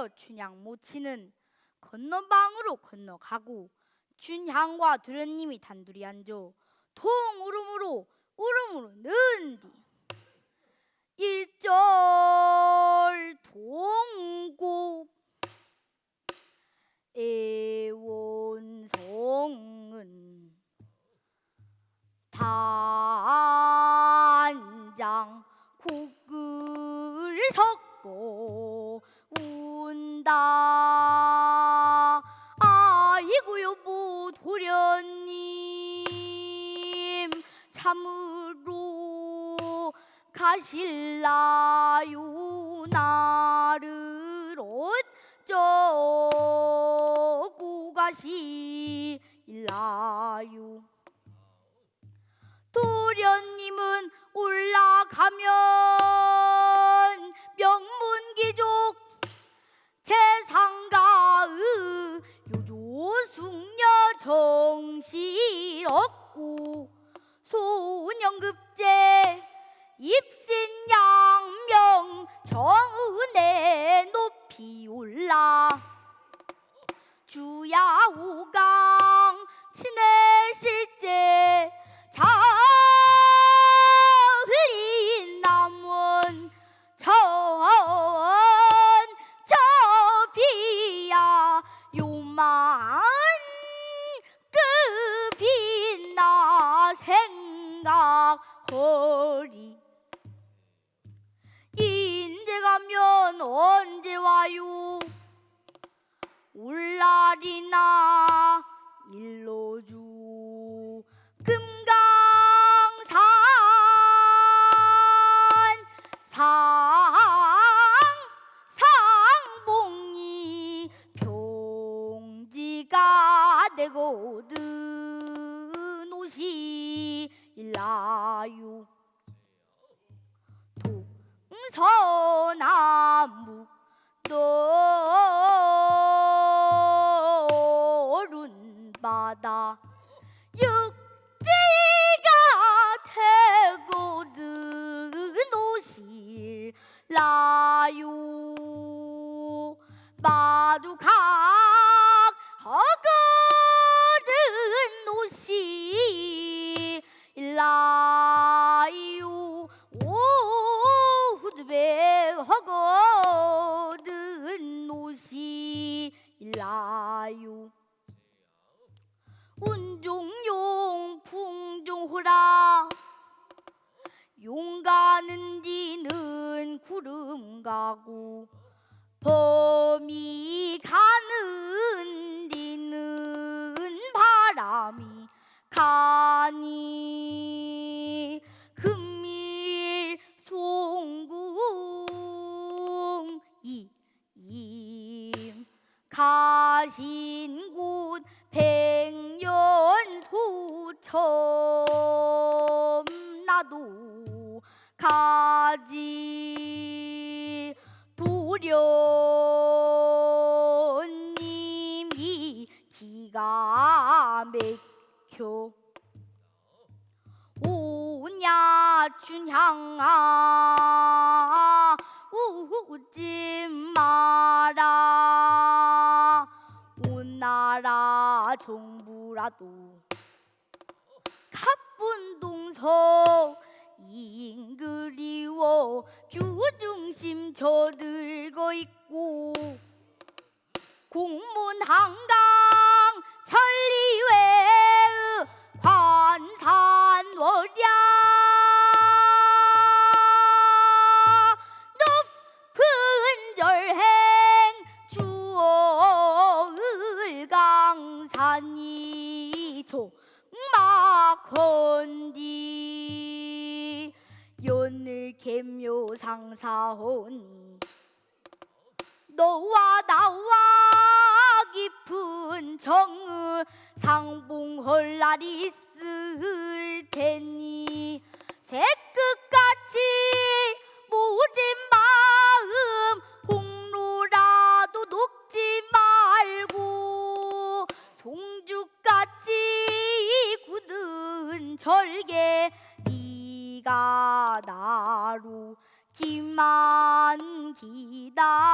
되어 춘향 모치는 건너방으로 건너가고 춘향과 도련님이 단둘이 앉아 통 울음으로 는뒤 일절 동고 애원성은 단장 섞 가실라요 나를 어쩌고 가실라요 도련님은 올라가면 명문귀족 재상가의 요조숙녀 정실 없고 소년급 정은혜 높이 올라. 주야우강 친해실제 자흘린 남은 전 저비야. 요만 급이나 생각허리 언제 와요? 올 날이나 일러주 서나무 노른 바다. 육 용 가는 뒤는 구름 가고 범이 가는 뒤는 바람이 가니. 금일 송궁 이임 가신 곳 백년 소처럼 나도 가지 도련님이 기가 막혀 오냐 춘향아 우지 마라 오나라 정부라도 가쁜 동서 인 그리워 규중심 저들고 있고 공문 한강 상사하니. 너와 나와 깊은 정의 상봉할 날이 있을 테니 새끝같이 모진 마음 홍로라도 녹지 말고 송죽같이 굳은 절개 네가 나로 기만 기다